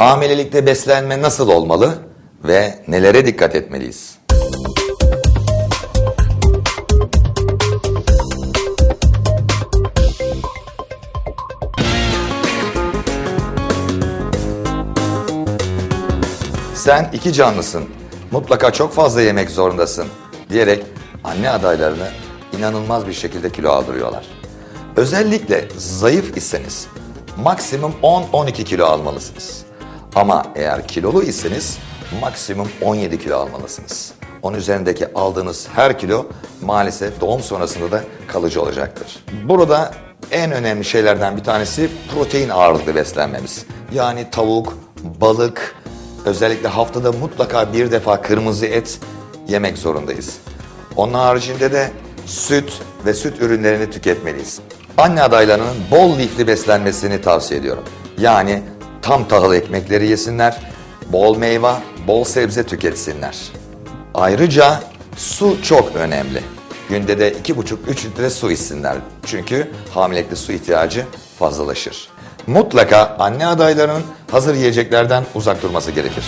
Hamilelikte beslenme nasıl olmalı ve nelere dikkat etmeliyiz? Sen iki canlısın. Mutlaka çok fazla yemek zorundasın diyerek anne adaylarını inanılmaz bir şekilde kilo aldırıyorlar. Özellikle zayıf iseniz maksimum 10-12 kilo almalısınız. Ama eğer kilolu iseniz maksimum 17 kilo almalısınız. Onun üzerindeki aldığınız her kilo maalesef doğum sonrasında da kalıcı olacaktır. Burada en önemli şeylerden bir tanesi protein ağırlıklı beslenmemiz. Yani tavuk, balık, özellikle haftada mutlaka bir defa kırmızı et yemek zorundayız. Onun haricinde de süt ve süt ürünlerini tüketmeliyiz. Anne adaylarının bol lifli beslenmesini tavsiye ediyorum. Yani tam tahıl ekmekleri yesinler, bol meyve, bol sebze tüketsinler. Ayrıca su çok önemli. Günde de 2,5-3 litre su içsinler. Çünkü hamilelikte su ihtiyacı fazlalaşır. Mutlaka anne adaylarının hazır yiyeceklerden uzak durması gerekir.